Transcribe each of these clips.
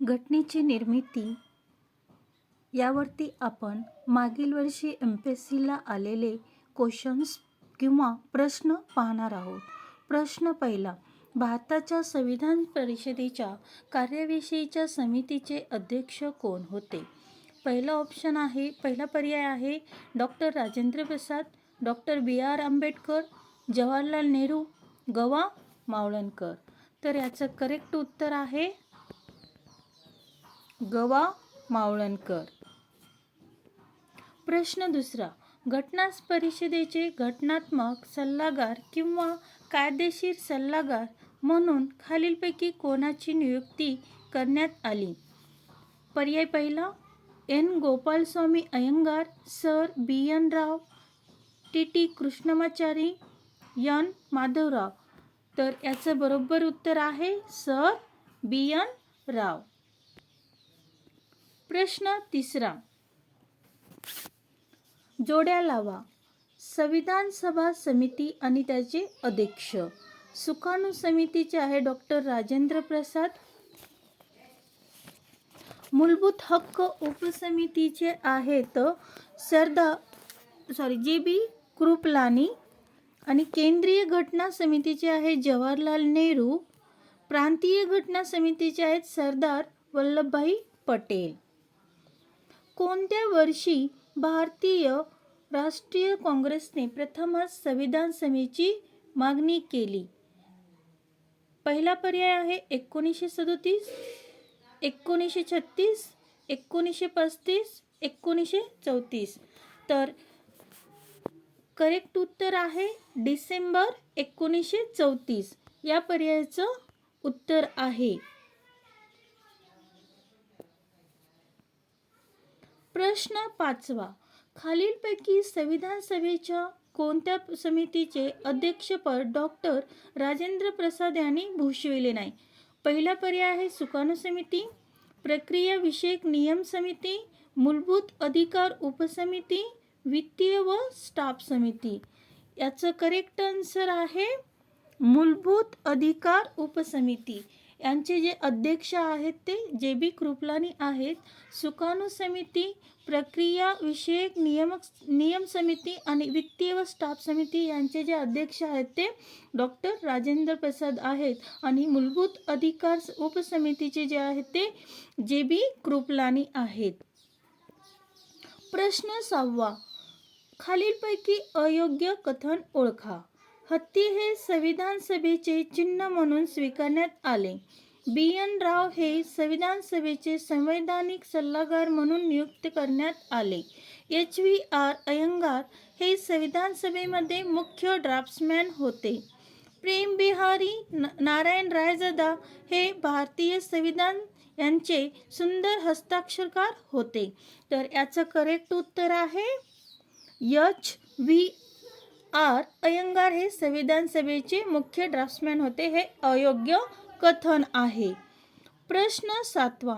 घटनेची निर्मिती. यावरती आपण मागील वर्षी एम पी एस सीला आलेले क्वेश्चन्स किंवा प्रश्न पाहणार आहोत. प्रश्न पहिला भारताच्या संविधान परिषदेच्या कार्याविषयीच्या समितीचे अध्यक्ष कोण होते? पहिला ऑप्शन आहे पहिला पर्याय आहे doctor Rajendra Prasad doctor B R Ambedkar Jawaharlal Nehru गवा मावळणकर. तर याचं करेक्ट उत्तर आहे गवा मावळणकर. प्रश्न दुसरा. घटनास परिषदेचे घटनात्मक सल्लागार किंवा कायदेशीर सल्लागार म्हणून खालीलपैकी कोणाची नियुक्ती करण्यात आली? पर्याय पहिला. N. Gopalaswami Ayyangar sir. B. N. Rau T. T. Krishnamachari N Madhavrao. तर याचं बरोबर उत्तर आहे सर. बी. एन. राव. प्रश्न तिसरा. जोड्या लावा. संविधान सभा समिती आणि त्याचे अध्यक्ष. सुकाणू समितीचे आहे डॉक्टर राजेंद्र प्रसाद. मूलभूत हक्क उपसमितीचे आहेत सरदार सॉरी जे बी कृपलानी आणि केंद्रीय घटना समितीचे आहे जवाहरलाल नेहरू. प्रांतीय घटना समितीचे आहेत सरदार वल्लभभाई पटेल. कोणत्या वर्षी भारतीय राष्ट्रीय काँग्रेसने प्रथमच संविधान सभेची मागणी केली? पहिला पर्याय आहे एकोणीसशे सदोतीस एकोणीसशे छत्तीस एकोणीसशे पस्तीस एकोणीसशे चौतीस. तर करेक्ट उत्तर आहे डिसेंबर एकोणीसशे चौतीस. या पर्यायाचं उत्तर आहे. प्रश्न पाचवा. खालीलपैकी संविधान सभेच्या कोणत्या समितीचे अध्यक्षपद डॉक्टर राजेंद्र प्रसाद यांनी भूषविले नाही? पहिला पर्याय आहे सुकाणू समिती प्रक्रिया विषयक नियम समिती मूलभूत अधिकार उपसमिती वित्तीय व स्टाफ समिती. याचं करेक्ट आन्सर आहे मूलभूत अधिकार उपसमिती. यांचे जे अध्यक्ष आहेत ते जे बी कृपलानी आहेत. सुकाणू समिती प्रक्रिया विषयक नियमक नियम समिती आणि वित्तीय व स्टाफ समिती यांचे जे अध्यक्ष आहेत ते डॉक्टर राजेंद्र प्रसाद आहेत. आणि मूलभूत अधिकार उपसमितीचे जे आहेत ते जे बी कृपलानी आहेत. प्रश्न सहावा. खालीलपैकी अयोग्य कथन ओळखा. हत्ती हे संविधान सभेचे चिन्ह म्हणून स्वीकारण्यात आले. बी. एन. राव हे संविधान सभेचे संवैधानिक सल्लागार म्हणून नियुक्त करण्यात आले. एच. व्ही. आर. अयंगार हे संविधान सभेमध्ये मुख्य ड्राफ्ट्समॅन होते. प्रेम बिहारी नारायण रायजदा हे भारतीय संविधान यांचे सुंदर हस्ताक्षरकार होते. तर याचं करेक्ट उत्तर आहे यच व्ही. आर अयंगार हे संविधान सभेचे मुख्य ड्राफ्टमॅन होते हे अयोग्य कथन आहे. प्रश्न सातवा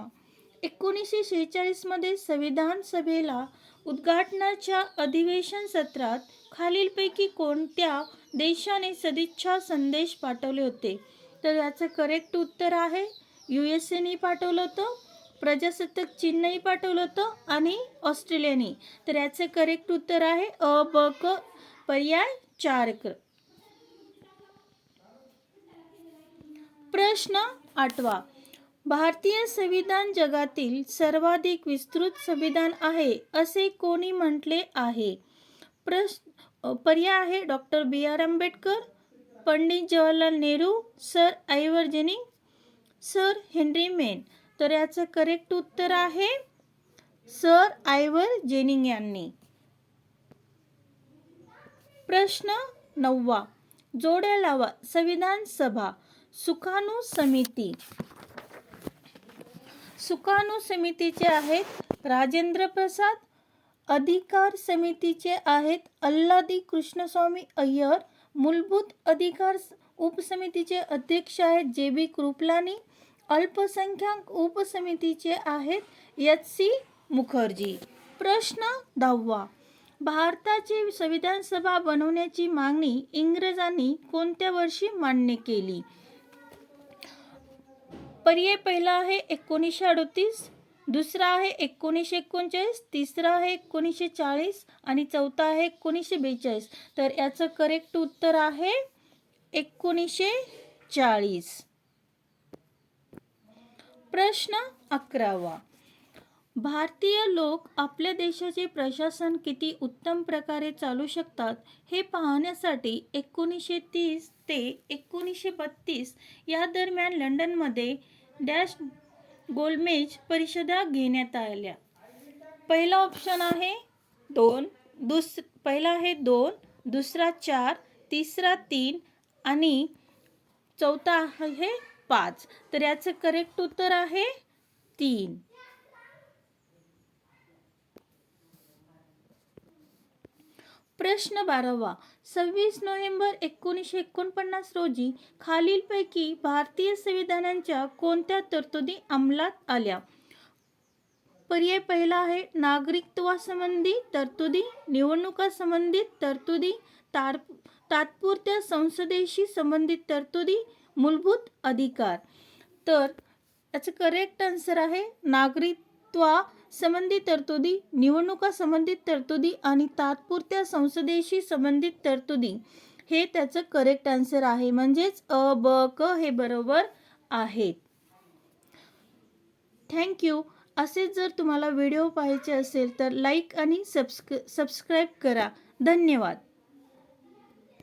एकोणीसशे शेहेचाळीसमध्ये संविधान सभेला उद्घाटनाच्या अधिवेशन सत्रात खालीलपैकी कोणत्या देशाने सदिच्छा संदेश पाठवले होते? तर याचं करेक्ट उत्तर आहे यू एस एने पाठवलं होतं प्रजासत्ताक चीननेही पाठवलं होतं आणि ऑस्ट्रेलियाने. तर याचे करेक्ट उत्तर आहे अ ब क पर्याय चार क प्रश्न आठवा. भारतीय संविधान जगातील सर्वाधिक विस्तृत संविधान आहे असे कोणी म्हटले आहे? प्रश्न पर्याय आहे doctor B. R. Ambedkar Pandit Jawaharlal Nehru sir Ivor Jennings sir Henry Maine. तर याचं करेक्ट उत्तर आहे सर आयवर जेनिंग यांनी. प्रश्न नववा. जोड्या लावा. संविधान सभा. सुकाणू समिती. सुकाणू समितीचे आहेत राजेंद्र प्रसाद अधिकार समितीचे आहेत अल्लादी कृष्णस्वामी अय्यर मूलभूत अधिकार उपसमितीचे अध्यक्ष आहेत जे बी कृपलानी अल्पसंख्याक उपसमितीचे आहेत एच सी मुखर्जी. प्रश्न दहावा. भारताची संविधान सभा बनवण्याची मागणी इंग्रजांनी कोणत्या वर्षी मान्य केली? पर्याय पहिला आहे एकोणीसशे अडतीस दुसरा आहे एकोणीसशे एकोणचाळीस तिसरा आहे एकोणीसशे चाळीस आणि चौथा आहे एकोणीसशे बेचाळीस. तर याचं करेक्ट उत्तर आहे एकोणीसशे चाळीस. प्रश्न अकरावा. भारतीय लोक आपल्या देशाचे प्रशासन किती उत्तम प्रकारे चालू शकतात हे पाहण्यासाठी एकोणीसशे तीस ते एकोणीसशे बत्तीस या दरम्यान लंडनमध्ये डॅश गोलमेज परिषदा घेण्यात आल्या. पहिला ऑप्शन आहे दोन दुस पहिला आहे दोन दुसरा चार तिसरा तीन आणि चौथा आहे पाच. तर याचं करेक्ट उत्तर आहे तीन. प्रश्न बारावा. सव्वीस नोव्हेंबर एकोणीसशे एकोणपन्नास रोजी खालीलपैकी भारतीय संविधानांच्या कोणत्या तरतुदी अंमलात आल्या? पर्याय पहिला आहे नागरिकत्वासंबंधी तरतुदी निवडणुकासंबंधित तरतुदी तार तात्पुरत्या संसदेशी संबंधित तरतुदी मूलभूत अधिकार. तर याचं करेक्ट आन्सर आहे नागरिक नागरिकत्वा संबंधित तरतुदी निवडणुका संबंधित तरतुदी आणि तात्पुरत्या संसदेशी संबंधित तरतुदी. हे त्याचं करेक्ट आन्सर आहे. म्हणजेच अ ब क हे बरोबर आहेत. थँक्यू असेच जर तुम्हाला व्हिडिओ पाहायचे असेल तर लाईक आणि सबस्क सबस्क्राईब करा. धन्यवाद.